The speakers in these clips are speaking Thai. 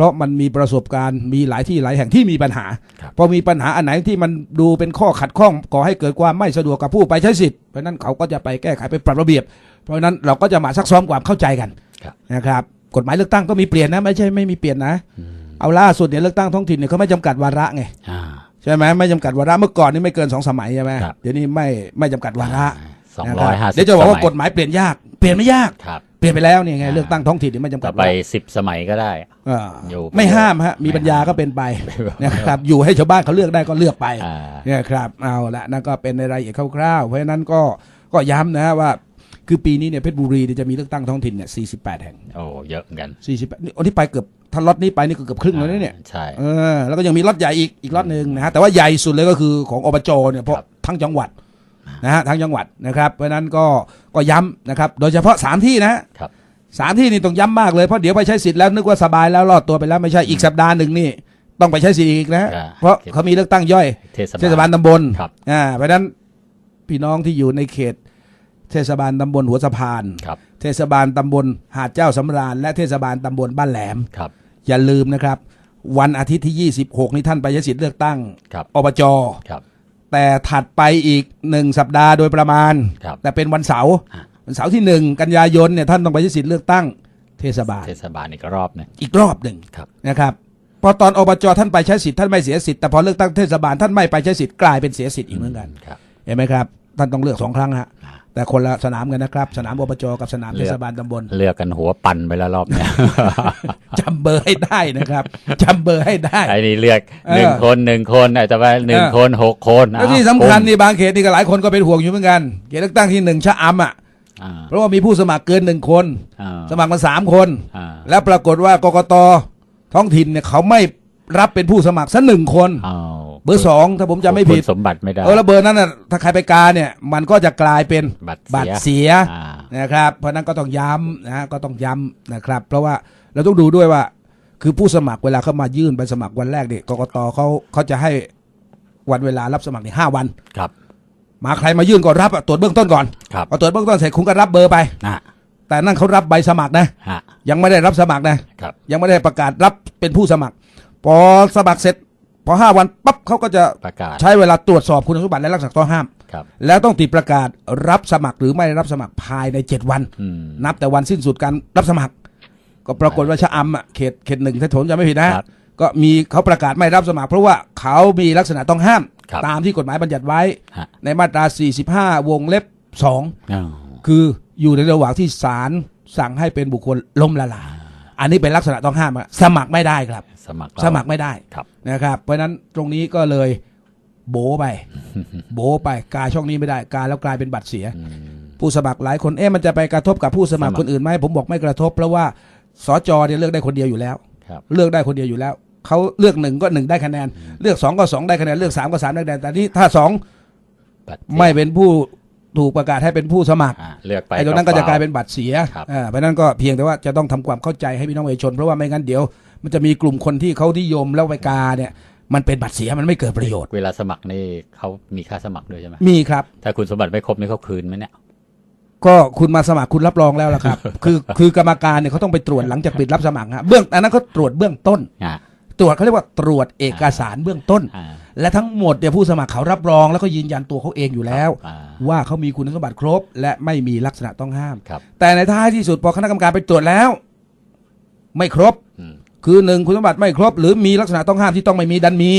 ราะมันมีประสบการณ์มีหลายที่หลายแห่งที่มีปัญหาครับพอมีปัญหาอันไหนที่มันดูเป็นข้อขัดข้องก่อให้เกิดความไม่สะดวกกับผู้ไปใช้สิทธิ์เพราะฉะนั้นเขาก็จะไปแก้ไขไปปรับระเบียบ เพราะฉะนั้นเราก็จะมาซักซ้อมความเข้าใจกันครับนะครับกฎหมายเลือกตั้งก็มีเปลี่ยนนะไม่ใช่ไม่มีเปลี่ยนนะอืมเอาล่าสุดเนี่ยเลือกตั้งท้องถิ่นเนี่ยเขาไม่จำกัดวาระไงอ่าใช่ไหมไม่จำกัดวาระเมื่อก่อนนี่ไม่เกินสองสมัยใช่ไหมครับเดี๋ยวนี้ไม่ไม่จำกัดวาระสองร้อยห้าสิบเดี๋ยวจะบอกว่ากฎหมายเปลี่ยนยากเปลี่ยนไม่ยากครับ เปลี่ยนไปแล้วนี่ไงอ่าเลือกตั้งท้องถิ่นนี่ไม่จำกัต่ดอไปสิบสมัยก็ได้เอออยู่ไม่ห้ามฮะมีปัญญาก็เป็นไปนะครับอยู่ให้ชาวบ้านเขาเลือกได้ก็เลือกไปอ่า เนี่ยครับเอาละนั่นก็เป็นในรายละเอียดคร่าวๆเพราะฉะนั้นก็ก็ย้ำนะฮะว่า คือปีนี้เนี่ยเพชรบุรีเนี่ยจะมีเลือกตั้งท้องถิ่นเนี่ย48 แห่ง โอ้เยอะเหมือนกัน48นี่อันที่ไปเกือบถ้าล็อตนี้ไปนี่ก็เกือบครึ่งแล้วนะเนี่ย ใช่ เออแล้วก็ยังมีล็อตใหญ่อีกอีกล็อตหนึ่งนะฮะแต่ว่าใหญ่สุดเลยก็คือของอบจเนี่ยเพราะครับ ทั้งจังหวัดนะฮะทั้งจังหวัดนะครับ เพราะฉะนั้นก็ ก็ย้ำนะครับ โดยเฉพาะสามที่นะฮะครับ สามที่นี่ต้องย้ำมากเลยเพราะเดี๋ยวไปใช้สิทธิ์แล้วนึกว่าสบายแล้วรอดตัวไปแล้วไม่ใช่อีกสัปดาห์หนึ่งนี่ต้องไปใช้สิทธิ์อีกนะฮะอ่าเพราะเขามีเลือกตั้งย่อยเทศบาลเทศบาลตำบลครับอ่าเพราะฉะนั้นพี่น้องที่อยู่ในเขต เทศบาลตำบลหัวสะพานครับเทศบาลตำบลหาดเจ้าสำราญ และเทศบาลตำบลบ้านแหลมครับอย่าลืมนะครับ วันอาทิตย์ที่ 26 นี้ท่านไปใช้สิทธิ์เลือกตั้งครับอบจครับ แต่ถัดไปอีกหนึ่งสัปดาห์โดยประมาณ ครับ แต่เป็นวันเสาร์อะวันเสาร์ที่หนึ่งกันยายนเนี่ยท่านต้องไปใช้สิทธิ์เลือกตั้งเทศบาล เทศบาลอีกรอบหนึง อีกรอบหนึ่งครับ นะครับพอตอนอบจท่านไปใช้สิทธิ์ท่านไม่เสียสิทธิ์แต่พอเลือกตั้งเทศบาลท่านไม่ไปใช้สิทธิ์กลายเป็นเสียสิทธิ์อีกเหมือนกัน ครับ เห็นไหมครับ ท่านต้องเลือกสองครั้งฮะอ่า แต่คนละสนามกันนะครับ สนามอบจกับสนามเลืเทอกศบาลตำบลเลือกกันหัวปั่นไปแล้วรอบเนี้ยจำเบอร์ให้ได้นะครับจำเบอร์ให้ได้ไอ้นี่เลือกเออหนึ่งคนหนึ่งคนแต่ว่าหนึ่งเออคนหกคนแล้วที่อ้าสำคัญคุมนี่บางเขตนี่ก็หลายคนก็เป็นห่วงอยู่เหมือนกันเขตเลือกตั้งที่หนึ่งชะอำอะอ่าเพราะว่ามีผู้สมัครเกินหนึ่งคนอ่าสมัครมาสามคนอ่าแล้วปรากฏว่ากกตท้องถิ่นเนี่ยเขาไม่รับเป็นผู้สมัครสักหนึ่งคนอ้าว เบอร์สองถ้าผมจำไม่ผิดคุณสมบัติไม่ได้เออแล้วเบอร์นั้นน่ะถ้าใครไปกาเนี่ย มันก็จะกลายเป็นบัตรบัตรเสียเสียอ่านะครับเพราะฉะนั้นก็ต้องย้ำนะฮะก็ต้องย้ำนะครับ เพราะว่าเราต้องดูด้วยว่า คือผู้สมัครเวลาเขามายื่นไปสมัครวันแรกเนี่ยกกตเขาเขาจะให้วันเวลารับสมัครในห้าวันครับมาใครมายื่นก็รับอะตรวจเบื้องต้นก่อนครับพอตรวจเบื้องต้นเสร็จคุณก็รับเบอร์ไปอะแต่นั่นเขารับใบสมัครนะฮะยังไม่ได้รับสมัครนะครับยังไม่ได้ประกาศรับเป็นผู้สมัคร พอสมัครเสร็จ พอห้าวันปั๊บเขาก็จะประกาศ ใช้เวลาตรวจสอบคุณสมบัติและลักษณะต้องห้าม ครับ แล้วต้องติดประกาศรับสมัครหรือไม่รับสมัครภายในเจ็ดวัน อืม นับแต่วันสิ้นสุดการรับสมัคร ก็ปรากฏว่าชะอำอะเขตเขตหนึ่งถ้าผมจะไม่ผิดนะครับก็มีเขาประกาศไม่รับสมัคร เพราะว่าเขามีลักษณะต้องห้าม ครับตามที่กฎหมายบัญญัติไว้ ฮะ ในมาตรา 45 วงเล็บอ้าว2คืออยู่ในระหว่างที่ศาลสั่งให้เป็นบุคคลล้มละลาย อันนี้เป็นลักษณะต้องห้ามอะสมัครไม่ได้ครับ สมัครสมัครไม่ได้ครับ นะครับ เพราะฉะนั้นตรงนี้ก็เลยโบไป โบไปกาช่องนี้ไม่ได้ กาแล้วกลายเป็นบัตรเสียอืมผู้สมัครหลายคนเอ๊ะมันจะไปกระทบกับผู้สมัครสมัครคนอื่นไหมผมบอกไม่กระทบ เพราะว่าสจเนี่ยเลือกได้คนเดียวอยู่แล้วครับเลือกได้คนเดียวอยู่แล้วเขาเลือกหนึ่งก็หนึ่งได้คะแนน เลือกสองก็สองได้คะแนน เลือกสามก็สามได้คะแนนแต่ที่ถ้าสองบัตรเสียไม่เป็นผู้ ถูกประกาศให้เป็นผู้สมัคร อ่าเลือกไปไอ้ตรงนั้นก็จะฟวกลายเป็นบัตรเสียครับ อ่าเพราะฉะนั้นก็เพียงแต่ว่าจะต้องทำความเข้าใจให้พี่น้องประชาชน เพราะว่าไม่งั้นเดี๋ยว มันจะมีกลุ่มคนที่เขานิยมแล้วไปกาเนี่ย มันเป็นบัตรเสียมันไม่เกิดประโยชน์ เวลาสมัครนี่เขามีค่าสมัครด้วยใช่ไหมมีครับ ถ้าคุณสมบัติไม่ครบนี่เขาคืนไหมเนี่ย ก็คุณมาสมัครคุณรับรองแล้วล่ะครับ คือคือกรรมการเนี่ยเขาต้องไปตรวจหลังจากปิดรับสมัครฮะเบื้องอันนั้นเขาตรวจเบื้องต้น อ่า ตรวจเขาเรียกว่าตรวจเอกสารเบื้องต้น อ่า และทั้งหมดเนี่ยผู้สมัครเขารับรองแล้วก็ยืนยันตัวเขาเองอยู่แล้ว อ่า ว่าเขามีคุณสมบัติครบ และไม่มีลักษณะต้องห้าม ครับแต่ในท้ายที่สุดพอคณะกรรมการไปตรวจแล้ว ไม่ครบ อืมคือหนึ่งคุณสมบัติไม่ครบ หรือมีลักษณะต้องห้ามที่ต้องไม่มีดันมี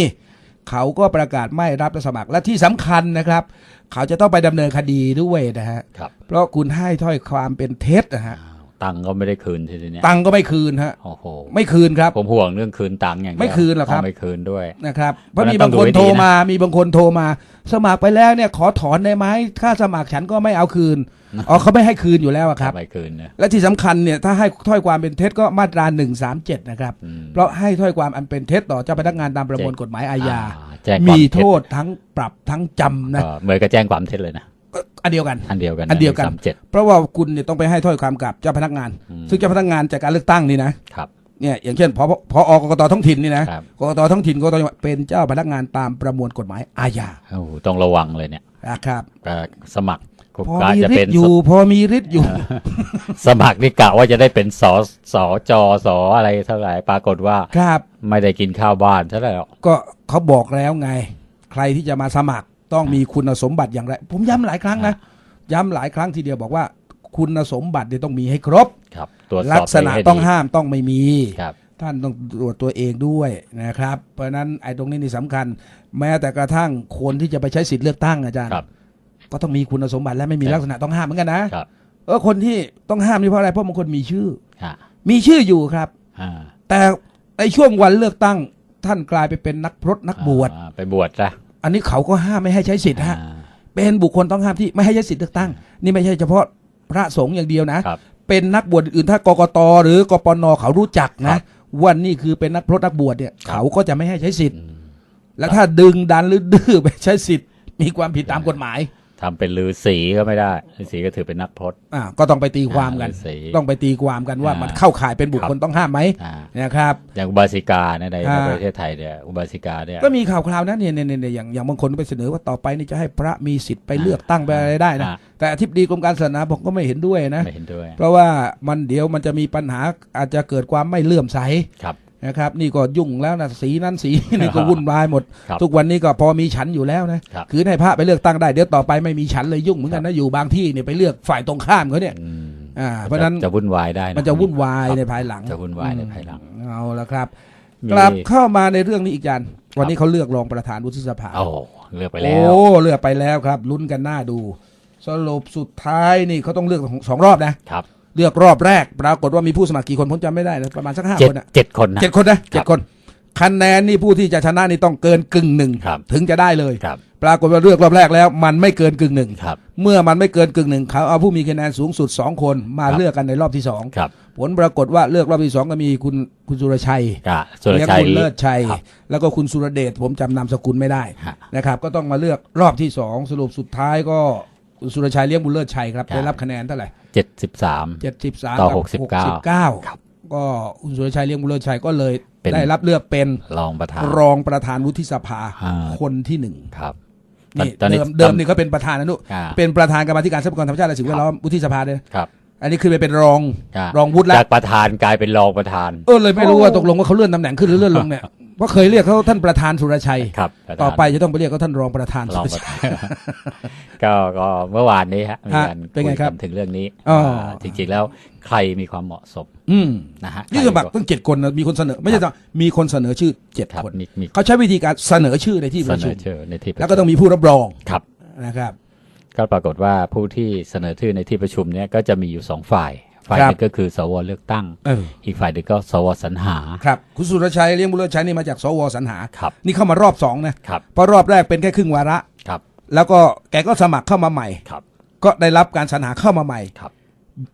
เขาก็ประกาศไม่รับสมัครและที่สำคัญนะครับ เขาจะต้องไปดำเนินคดีด้วยนะฮะ ครับ เพราะคุณให้ถ้อยความเป็นเท็จนะฮะอ้าว ตังค์ก็ไม่ได้คืนทีเนี้ยตังค์ก็ไม่คืนฮะโอ้โหไม่คืนครับผมห่วงเรื่องคืนตังค์อย่างเดียวไม่คืนหรอกครับต้งไม่คืนด้วยนะครับเพราะเพราะฉะนั้นมีบางคนต้องดูให้ดีนะโทรมา มีบางคนโทรมา สมัครไปแล้วเนี่ยขอถอนได้ไหมค่าสมัครฉันก็ไม่เอาคืนอ๋อเขาไม่ให้คืนอยู่แล้วอะครับไม่คืนนะและที่สำคัญเนี่ยถ้าให้ถ้อยความเป็นเท็จก็มาตรา137นะครับอืมเพราะให้ถ้อยความอันเป็นเท็จต่อเจ้าพนักงานตามประมวลกฎหมายอาญาอ่แจ้งความมีเท็จโทษทั้งปรับทั้งจำนะก็เหมือนกับแจ้งความเท็จเลยนะ ก็อันเดียวกัน อันเดียวกันอันเดียวกัน สามเจ็ด เพราะว่าคุณเนี่ยต้องไปให้ถ้อยความกับเจ้าพนักงาน อืม ซึ่งเจ้าพนักงานจากการเลือกตั้งนี่นะครับ เนี่ยอย่างเช่นพอพออกกตท้องถิ่นนี่นะครับ กกตท้องถิ่นกกตจังหวัดเป็นเจ้าพนักงานตามประมวลกฎหมายอาญาโอ้โหต้องระวังเลยเนี่ยนะครับก็สมัครคุณพอกะมีจะฤเป็ทนธิ์อยู่ พอมีฤทธิ์อยู่ สมัครนี่กะว่าจะได้เป็นสอสอจอสออะไรเท่าไหร่ปรากฏว่าครับ ไม่ได้กินข้าวบ้านเท่าไหร่หรอก ก็เขาบอกแล้วไง ใครที่จะมาสมัคร ต้องมีคุณสมบัติอย่างไร ผมย้ำหลายครั้งนะ ย้ำหลายครั้งทีเดียวบอกว่า คุณสมบัติเนี่ยต้องมีให้ครบครับตรวจสอบลักษณะวเให้ดีต้องห้ามต้องไม่มีครับท่านต้องตรวจตัวเองด้วยนะครับ เพราะฉะนั้นไอ้ตรงนี้นี่สำคัญ แม้แต่กระทั่งคนที่จะไปใช้สิทธิ์เลือกตั้งอาจารย์ครับ ก็ต้องมีคุณสมบัติและไม่มีครับลักษณะต้องห้ามเหมือนกันนะครับเออคนที่ต้องห้ามนี่เพราะอะไรเพราะบางคนมีชื่อ ฮะมีชื่ออยู่ครับ อ่าแต่ในช่วงวันเลือกตั้ง ท่านกลายไปเป็นนักพรตนักบวช อ่าไปบวชซะ อันนี้เขาก็ห้ามไม่ให้ใช้สิทธิ์ฮะอ่าเป็นบุคคลต้องห้ามที่ไม่ให้ใช้สิทธิ์เลือกตั้ง นี่ไม่ใช่เฉพาะพระสงฆ์อย่างเดียวนะครับเป็นนักบวชอื่นถ้ากกตหรือกปนเขารู้จักนะว่านี่คือเป็นนักพรตนักบวชเนี่ยครับเขาก็จะไม่ให้ใช้สิทธิ์อืมแล้วถ้าดึงดันหรือดื้อไปใช้สิทธิ์ มีความผิดตามกฎหมาย ทำเป็นลือสีก็ไม่ได้ลือสีก็ถือเป็นนักพรตอ่าก็ต้องไปตีความกัน อ่าฤาษีต้องไปตีความกันว่าอ่ามั มันเข้าข่ายเป็นบุคคลครับต้องห้ามไหมอ่านะครับ อย่างอุบาสิกาในในอ่า ประเทศไทยเนี่ยอุบาสิกาเนี่ย ก็มีข่าวคราวนะเนี่ยเนี่ยเนี่ยอย่างอย่างบางคนไปเสนอว่าต่อไปนี่จะให้พระมีสิทธิ์ไปเลือกตั้งไปอะไรได้นะอ่า แต่อธิบดีกรมการศาสนาบอกก็ไม่เห็นด้วยนะ ไม่เห็นด้วยเพราะว่ามันเดี๋ยวมันจะมีปัญหาอาจจะเกิดความไม่เลื่อมใส ครับ นะครับ นี่ก็ยุ่งแล้วนะสีนั้นสีนี่ก็วุ่นวายหมด ครับทุกวันนี้ก็พอมีฉันอยู่แล้วนะครับ คือให้พระไปเลือกตั้งได้เดี๋ยวต่อไปไม่มีฉันเลยยุ่งเหมือนกันนะอยู่บางที่เนี่ยไปเลือกฝ่ายตรงข้ามเขาเนี่ยอืมอ่าเพราะฉะนั้นจะวุ่นวายได้มันจะวุ่นวายครับในภายหลังจะวุ่นวายในภายหลังอืมเอาละครับ มี กลับเข้ามาในเรื่องนี้อีกอย่างวันนี้เขาเลือกรองประธานวุฒิสภา โอ้เลือกไปแล้ว โอ้เลือกไปแล้วครับ ลุ้นกันหน้าดู สรุปสุดท้ายนี่เขาต้องเลือกสองรอบนะครับ เลือกรอบแรก ปรากฏว่ามีผู้สมัครกี่คนผมจำไม่ได้นะประมาณสักห้าเจ็ดคนอะเจ็ดคนนะ เจ็ดคนนะเจ็ดคน คะแนนนี่ผู้ที่จะชนะนี่ต้องเกินกึ่งหนึ่งครับถึงจะได้เลย ครับ ปรากฏว่าเลือกรอบแรกแล้ว มันไม่เกินกึ่งหนึ่งครับเมื่อมันไม่เกินกึ่งหนึ่งเขาเอาผู้มีคะแนนสูงสุดสองคนมาครับ เลือกกันในรอบที่สองครับผลปรากฏว่าเลือกรอบที่สองก็มีคุณคุณสุรชัยกะสุรเลี้ยงชัยบุญเลิศชัย ครับแล้วก็คุณสุรเดชผมจำนามสกุลไม่ได้ฮะนะครับ ก็ต้องมาเลือกรอบที่สองสรุปสุดท้ายก็คุณสุรชัยเลี้ยงบุญเลิศชัยครับ ครับ ได้รับคะแนนเท่าไหร่ เจ็ดสิบสามเจ็ดสิบสามต่อกับ69 69ครับก็คุณสุรชัยเลี้ยงบุญเลิศชัยก็เลยเป็นได้รับเลือกเป็นรองประธานรองประธานวุฒิสภาอ่าคนที่หนึ่งครับนี่ตอนนี้เดิมเดิมนี่เขาเป็นประธานนะนุอ่าเป็นประธานกรรมาธิการทรัพยากรธรรมชาติและสิ่งแวดล้อมวุฒิสภาเลยนะครับ อันนี้ขึ้นไปเป็นรองารองวุฒิแล้วจากประธานกลายเป็นรองประธาน เออเลยไม่รู้ว่าตกลงว่าเขาเลื่อนตำแหน่งขึ้นหรือเลื่อนลงเนี่ย เพราะเคยเรียกเขาท่านประธานสุรชัย ครับระธานต่อไปจะต้องไปเรียกเขาท่านรองประธานรสุองรประชัย ธานก็ก็เมื่อวานนี้ฮะมีการฮะเป็นไงครับยกันถึงเรื่องนี้อ๋ออ่าจริงๆแล้วใครมีความเหมาะสมอืมนะฮะนี่คือแบบตั้งเจ็ดคนนะมีคนเสนอ ไม่ใช่ต้องมีคนเสนอชื่อเจ็ดครับคนมีมี เขาใช้วิธีการเสนอชื่อในที่ปเสระนชุอมชื่อในที่ประแล้วชุก็มต้องมีผู้รับรองครับ นะครับ ก็ปรากฏว่าผู้ที่เสนอชื่อในที่ประชุมเนี่ยก็จะมีอยู่สองฝ่าย ฝ่ายครับหนึงก็คือ สวเลือกตั้งเอออีกฝ่ายหนึ่งก็สวสรรหา ครับ คุณสุรชัยเลี้ยงบุญเลิศชัยนี่มาจากสวสรรหา ครับนี่เข้ามารอบสองนะครับเพราะรอบแรกเป็นแค่ครึ่งวาระครับ แล้วก็แกก็สมัครเข้ามาใหม่ครับ ก็ได้รับการสรรหาเข้ามาใหม่ครับ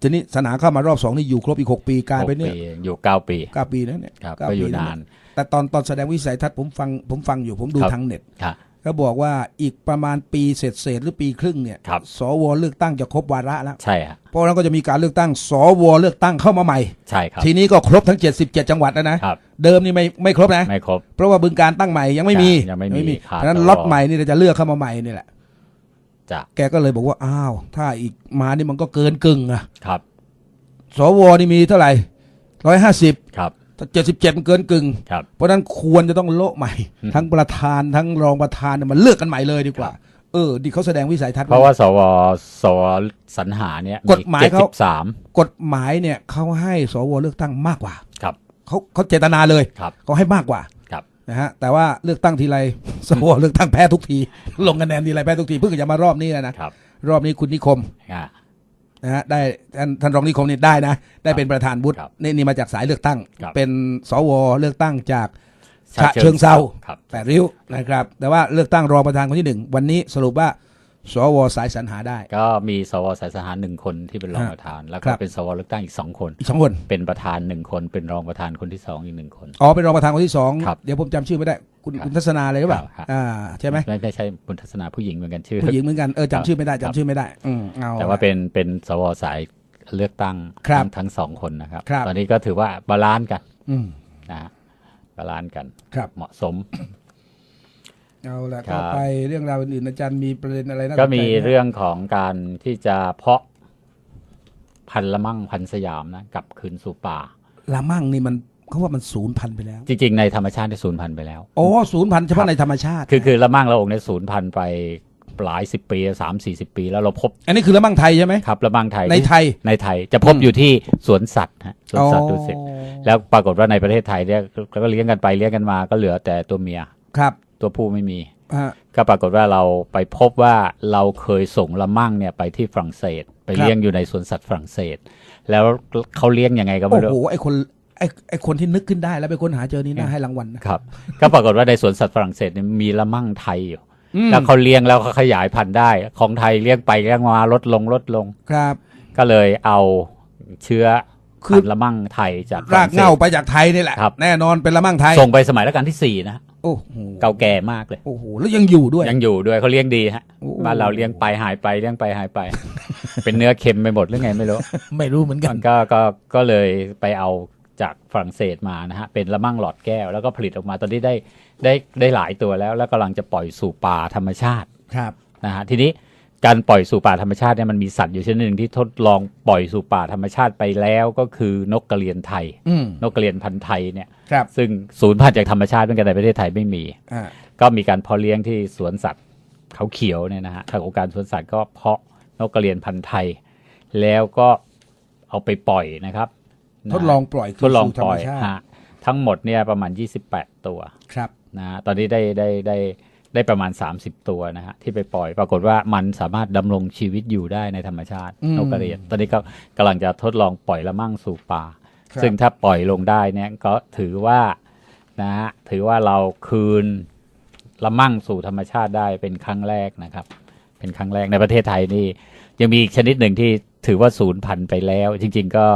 ทีนี้สรรหาเข้ามารอบสองนี่อยู่ครบอีกหกปีกลายหกไปเนี่ยปีอยู่เก้าปีเก้าปีนะเนี่ยครับเก้าก็อยู่ปีะนาน แต่ตอนตอนแสดงวิสัยทัศน์ผมฟังผมฟังอยู่ผมดูครับทางเน็ตครับ ก็บอกว่าอีกประมาณปีเศษเศษๆหรือปีครึ่งเนี่ยครับ สวเลือกตั้งจะครบวาระแล้ว ใช่ฮะเพราะฉะนั้นก็จะมีการเลือกตั้ง สวเลือกตั้งเข้ามาใหม่ ใช่ครับ ทีนี้ก็ครบทั้ง 77 จังหวัดแล้วนะครับ เดิมนี่ไม่ไม่ครบนะ ไม่ครบ เพราะว่าบึงการตั้งใหม่ยังไม่มียังไม่มีขาดเพราะฉะนั้นสวล็อตใหม่นี่เราจะเลือกเข้ามาใหม่นี่แหละ จะแกก็เลยบอกว่าอ้าว ถ้าอีกมานี่มันก็เกินกึ่งอะครับสวนี่มีเท่าไหร่ร้อยห้าสิบครับ ถ้าเจ็ดสิบเจ็ดมันเกินกึ่งครับ เพราะฉะนั้นควรจะต้องโละใหม่อืมทั้งประธานทั้งรองประธานเนี่ยมันเลือกกันใหม่เลยดีกว่า เออดีเขาแสดงวิสัยทัศน์เพราะว่าสวสวสรรหาเนี่ยกฎหมายเขาจ็ดสิบสามกฎหมายเนี่ยเขาให้สวเลือกตั้งมากกว่า ครับเขาเขาเจตนาเลยครับเขาให้มากกว่าครับนะฮะแต่ว่าเลือกตั้งทีไรสวเลือกตั้งแพ้ทุกที ลงคะแนนทีไรแพ้ทุกทีเพิ่งจะมารอบนี้นะนะครับรอบนี้คุณนิคมอ่า นะฮะได้ท่านท่านรองนิคมนี่ได้นะ ได้เป็นประธานวุฒิครับนี่นี่มาจากสายเลือกตั้ง ครับ เป็นสวเลือกตั้งจากฉะเชิงเซาครับ แปดริ้วนะครับ แต่ว่าเลือกตั้งรองประธานคนที่หนึ่งวันนี้สรุปว่า สวสายสรรหาได้ ก็มีสวสายสหารหนึ่งคนที่เป็นรองฮะประธาน แล้วคก็รับเป็นสวเลือกตั้งอีกสองคนอีกสองคนเป็นประธานหนึ่งคนเป็นรองประธานคนที่สองอีกหนึ่งคนอ๋อเป็นรองประธานคนที่สองครับเดี๋ยวผมจำชื่อไม่ได้คุณครับคุณทัศนาเลยหรือเปล่าครับอ่าใช่ไหมไม่ไม่ใช่บุญทัศนาผู้หญิงเหมือนกันชื่อผู้หญิงเหมือนกันเออครับจำชื่อไม่ได้ครับจำชื่อไม่ได้อืมเอาแต่ว่าเป็นเป็นสวสายเลือกตั้งครับทั้งทั้งสองคนนะครับครับ ตอนนี้ก็ถือว่าบาลานซ์กันอืมนะฮะบาลานซ์กันครับเหมาะสม เอาละครัก็บ ไปเรื่องราวอื่นๆอาจารย์มีประเด็นอะไรน่าสนใจก็มีไหเรื่องของการที่จะเพาะพันธุ์ละมั่งพันธุ์สยามนะกลับคืนสู่ป่า ละมั่งนี่มันเขาว่ามันศูนย์พันธุ์ไปแล้ว จริงๆในธรรมชาติได้สูญพันธุ์ไปแล้ว โอ้ศูนย์พันธุ์เฉพาะในธรรมชาติ คือคือละมั่งละองค์ในยสูญพันธุ์ไปหลายสิบปีสามสี่สิบปี แล้วเราพบอันนี้คือละมั่งไทยใช่ไหม ครับละมั่งไทยในไทย ในไทยจะพบอยู่ที่สวนสัตว์ฮะสวนสัตว์อ๋อดุสิตแล้วปรากฏว่าในประเทศไทยเนี่ยก็เลี้ยงกันไปเลี้ยงกันมาก็เหลือแต่ตัวเมีย ครับ ตัวผู้ไม่มีฮะก็ปรากฏว่าเราไปพบว่าเราเคยส่งละมั่งเนี่ยไปที่ฝรั่งเศส ไปครับเลี้ยงอยู่ในสวนสัตว์ฝรั่งเศส แล้วเขาเลี้ยงยังไงก็โอ้ไม่โหรู้ไอคนไอไอคนที่นึกขึ้นได้แล้วเป็นคนหาเจอนี่น่าให้รางวัลนะครับ ก็ปรากฏว่าในสวนสัตว์ฝรั่งเศสเนี่ยมีละมั่งไทยอยู่อืมแล้วเขาเลี้ยงแล้วเขาขยายพันธุ์ได้ ของไทยเลี้ยงไปเลี้ยงมาลดลงลดลงครับ ก็เลยเอาเชื้อคือพันธุ์ละมั่งไทยจากฝรากรั่งเศเหง้าสไปจากไทยนี่แหละครับแน่นอนเป็นละมั่งไทย ส่งไปสมัยรัชกาลที่สี่นะ โอ้โหเก่าแก่มากเลย โอ้โหแล้วยังอยู่ด้วย ยังอยู่ด้วยเขาเลี้ยงดีฮะโอ้บ้านเราเลี้ยงไปหายไปเลี้ยงไปหายไป เป็นเนื้อเค็มไปหมดหรือไงไม่รู้ไม่รู้เหมือนกันมันก็ก็ก็เลยไปเอาจากฝรั่งเศสมานะฮะเป็นละมั่งหลอดแก้ว แล้วก็ผลิตออกมาตอนนี้ได้ได้ได้หลายตัวแล้ว แล้วกำลังจะปล่อยสู่ป่าธรรมชาติครับนะฮะทีนี้ การปล่อยสู่ป่าธรรมชาติเนี่ยมันมีสัตว์อยู่ชนิดหนึ่งที่ทดลองปล่อยสู่ป่าธรรมชาติไปแล้วก็คือนกกระเรียนไทย อืม นกกระเรียนพันธุ์ไทยเนี่ยครับ ซึ่งศูนย์พันธุ์จากธรรมชาติเป็นกันในประเทศไทยไม่มี อ่า ก็มีการเพาะเลี้ยงที่สวนสัตว์เขาเขียวเนี่ยนะฮะทางองค์การสวนสัตว์ก็เพาะนกกระเรียนพันธุ์ไทย แล้วก็เอาไปปล่อยนะครับนะทดลองปล่อยทดลองคืสู่ธรปรล่มอยชาติ ฮะทั้งหมดเนี่ยประมาณ 28 ตัวครับ นะฮะตอนนี้ได้ได้ได้ ได้ประมาณ 30 ตัวนะฮะที่ไปปล่อย ปรากฏว่ามันสามารถดำรงชีวิตอยู่ได้ในธรรมชาติอืมนกกระเรียน ตอนนี้ก็กำลังจะทดลองปล่อยละมั่งสู่ป่าครับซึ่งถ้าปล่อยลงได้เนี่ยก็ถือว่านะฮะถือว่าเราคืนละมั่งสู่ธรรมชาติได้เป็นครั้งแรกนะครับ เป็นครั้งแรกในประเทศไทยนี่ยังมีอีกชนิดหนึ่งที่ถือว่าศูนย์พันธุ์ไปแล้ว จริง ๆ ก็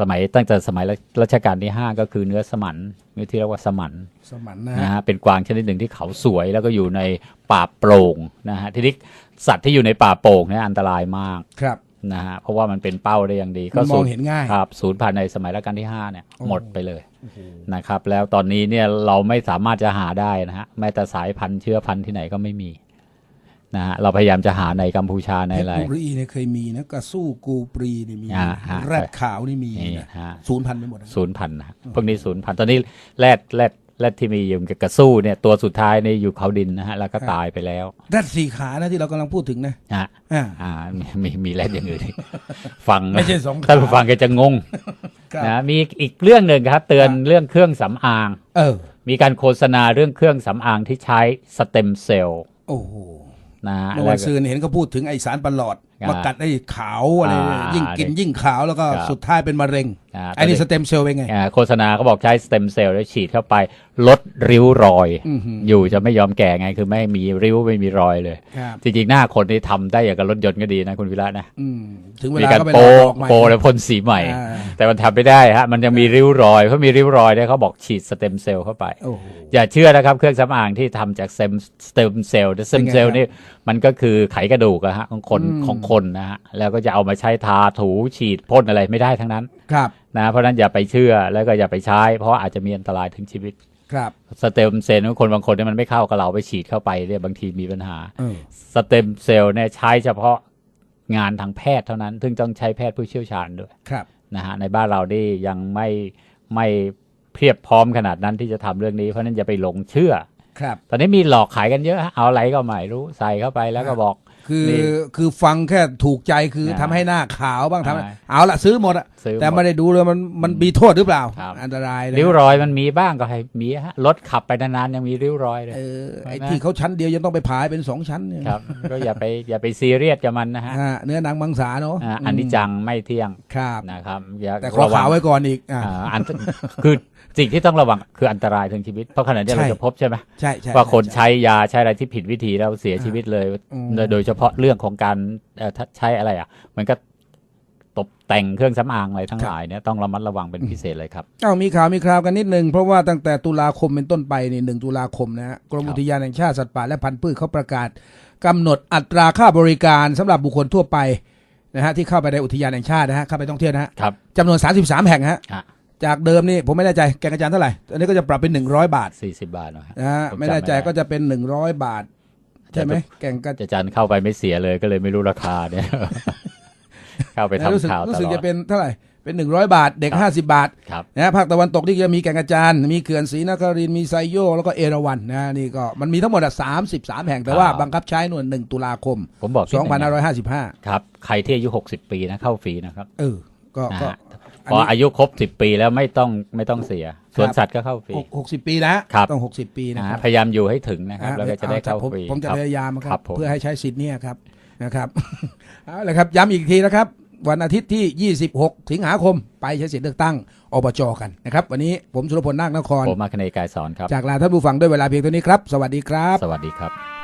สมัยตั้งแต่สมัยรัชกาลที่ห้าก็คือเนื้อสมันเนื้อที่เรียกว่าสมันสมันนะนะฮะฮะเป็นกวางชนิดหนึ่งที่เขาสวยแล้วก็อยู่ในป่าโปร่งนะฮะทีนี้สัตว์ที่อยู่ในป่าโปร่งเนี่ยอันตรายมากครับนะฮะเพราะว่ามันเป็นเป้าได้อย่างดีมันมองศูนย์เห็นง่ายครับศูนย์พันธุ์ในสมัยรัชกาลที่ห้าเนี่ยโอ้หมดไปเลยนะครับ แล้วตอนนี้เนี่ยเราไม่สามารถจะหาได้นะฮะแม้แต่สายพันธุ์เชื้อพันธุ์ที่ไหนก็ไม่มี นะฮะเราพยายามจะหาในกัมพูชาในเพชอะไรรบุรีเนี่ยเคยมีนะกระสู้กูปรีนี่มีอ่าฮะแรดขาวนี่มีนี่นะฮะศูนย์พันธุ์ไปหมดนะศูนย์พันธุ์นะฮะพวกนี้ศูนย์พันธุ์ตอนนี้แรดแรดแรดที่มีอยู่กับกระสู้เนี่ยตัวสุดท้ายเนี่ยอยู่เขาดินนะฮะแล้วก็ตายไปแล้วแรดสี่ขานะที่เรากำลังพูดถึงนะนะฮะอ่าอ่ามีมีมีแรดอย่างอื่นอีกฟังนะไม่ใช่สองขาท่านผู้ฟังก็จะงงครับนะมีอีกเรื่องหนึ่งครับ เตือนเรื่องเครื่องสำอาง เออ มีการโฆษณาเรื่องเครื่องสำอางที่ใช้สเต็มเซลล์โอ้โห นะฮะเมื่อวันซืนเห็นเขาพูดถึงไอสารประหลอด มากัดไอ้ขาวอะไรเนี่ยอ่ายิ่ยิ่งกินยิ่งขาวแล้วก็ครับสุดท้ายเป็นมะเร็งอ่าไอ้นี่ตอนนี้สเต็มเซลล์เป็นไงอ่าโฆษณาเขาบอกใช้สเต็มเซลล์แล้วฉีดเข้าไปลดริ้วรอยอื้อหืออยู่จะไม่ยอมแก่ไงคือไม่มีริ้วไม่มีรอยเลยครับจริงๆ หน้าคนนี่ทำได้อย่างกับรถยนต์ก็ดีนะคุณวิระนะอืมถึงเวมีลาการก็ไปโปลรอกดอกใหม่โปรแล้วพ่นสีใหม่อ่าแต่มันทำไม่ได้ฮะมันยังมีริ้วรอยเพราะมีริ้วรอยเนี่ยเขาบอกฉีดสเต็มเซลล์เข้าไปโอ้โหอย่าเชื่อนะครับเครื่องสำอางที่ทำจากเซมสเต็มเซลล์สเต็มเซลเป็นไงครับล์นี่มันก็คือไขกระดูกอะฮะของคนอืมของคนนะฮะแล้วก็จะเอามาใช้ทาถูฉีดพ่นอะไรไม่ได้ทั้งนั้นครับนะเพราะฉะนั้นอย่าไปเชื่อแล้วก็อย่าไปใช้ เพราะว่าอาจจะมีอันตรายถึงชีวิตครับสเต็มเซลล์ของคนบางคนเนี่ยมันไม่เข้ากับเราไปฉีดเข้าไปเนี่ยบางทีมีปัญหาเออสเต็มเซลล์เนี่ยใช้เฉพาะงานทางแพทย์เท่านั้น ซึ่งต้องใช้แพทย์ผู้เชี่ยวชาญด้วยครับนะฮะในบ้านเรานี่ยังไม่ไม่เพียบพร้อมขนาดนั้นที่จะทำเรื่องนี้เพราะฉะนั้นอย่าไปหลงเชื่อครับ ตอนนี้มีหลอกขายกันเยอะฮะเอาอะไรก็ไม่รู้ใส่เข้าไปแล้วก็บอก คือนี่คือฟังแค่ถูกใจคืออ่าทำให้หน้าขาวบ้างทำให้อ่าเอาละซื้อหมดอะซื้อแต่หมไม่ดได้ดูเลยมันมันมีโทษหรือเปล่า ครับ อันตรายนะริ้วรอยมันมีบ้างก็ให้มีฮะรถขับไปนานๆยังมีริ้วรอยเลย เออไอ้นะที่เขาชั้นเดียวยังต้องไปผายเป็นสองชั้นเนี่ยครับ ก็อย่าไปอย่าไปซีเรียสกับมันนะฮะอ่าเนื้อหนังมังสาเนาะอ่าอันนี้จังไม่เที่ยงครับ นะครับอย่าแต่ขอระวัขาง วไว้ก่อนอีกอ่า อ่าอันคือสิ่งที่ต้องระวังคืออันตรายถึงชีวิต เพราะขณะนี้ใช่ เราจะพบใช่ไหมใช่ใช่ว่าคนใช่ ใช้ยาใช้อะไรที่ผิดวิธีแล้วเสียชีวิตเลย อืม โดยโดยเฉพาะเรื่องของการเอ่อถ้าใช้อะไรอะเหมันก็ตกแต่งเครื่องสำอางอะไรทั้งหลายเนี่ยต้องระมัดระวังเป็นพิเศษเลยครับเอ้ามีข่าวมีคราวกันนิดนึง เพราะว่าตั้งแต่ตุลาคมเป็นต้นไปนี่หนึ่งตุลาคมนะฮะกรมครับอุทยานแห่งชาติสัตว์ป่าและพันธุ์พืชเขาประกาศกำหนดอัตราค่าบริการสำหรับบุคคลทั่วไปนะฮะที่เข้าไปในอุทยานแห่งชาตินะฮะเข้าไปท่องเที่ยวนะฮะครับจำนวน 33 แห่งฮะอะจากเดิมนี่ผมไม่แน่ใจแกงกระจานเท่าไหร่อันนี้ก็จะปรับเป็นหนึ่งร้อยบาทสี่สิบบาทนะฮะนะฮะผมจำไม่แน่ใจไม่ได้ก็จะเป็นหนึ่งร้อยบาท ใช่ไหมแกงกระอาจารย์เข้าไปไม่เสียเลยก็เลยไม่รู้ราคาเนี่ยเข้าไปนะรู้สึกทำข่าวตรู้สึกลอจะดเป็นเท่าไหร่เป็นหนึ่งร้อยบาท เด็กครับห้าสิบาทครับนะฮะภาคตะวันตกนี่จะมีแก่งกระจานมีเขื่อนศรีนครินทร์มีไซโยกแล้วก็เอราวัณนะนี่ก็มันมีทั้งหมดสามสิบสามแห่งแต่ว่าบังคับใช้หน่วยหนึ่งตุลาคมผมบอกสที่องพันห้าร้อยห้าสิบห้าครับ ใครที่อายุหกสิบปีนะเข้าฟรีนะครับ เออ ก็นะก็ฮะอัน พอนี้อายุครบสิบปีแล้วไม่ต้องไม่ต้องเสียสวนสัตว์ก็เข้าฟรี หกหกสิบปีนะครับ ต้องหกสิบปีนะนะคฮะรับพยายามอยู่ให้ถึงนะครับแล้วก็จะได้อเข้าผมฟรีผมจะครับ พยายามคครัรับบผม เพื่อให้ใช้สิทธิ์เนี่ยครับนะครับ เอาละครับย้ำอีกทีนะครับ วันอาทิตย์ที่ 26 สิงหาคมไปใช้สิทธิ์เลือกตั้งอบจกันนะครับวันนี้ผมสุรพลนาคนคร ผมมาคเนยกายสอนครับ จากลาท่านผู้ฟังด้วยเวลาเพียงเท่านี้ครับ สวัสดีครับ สวัสดีครับ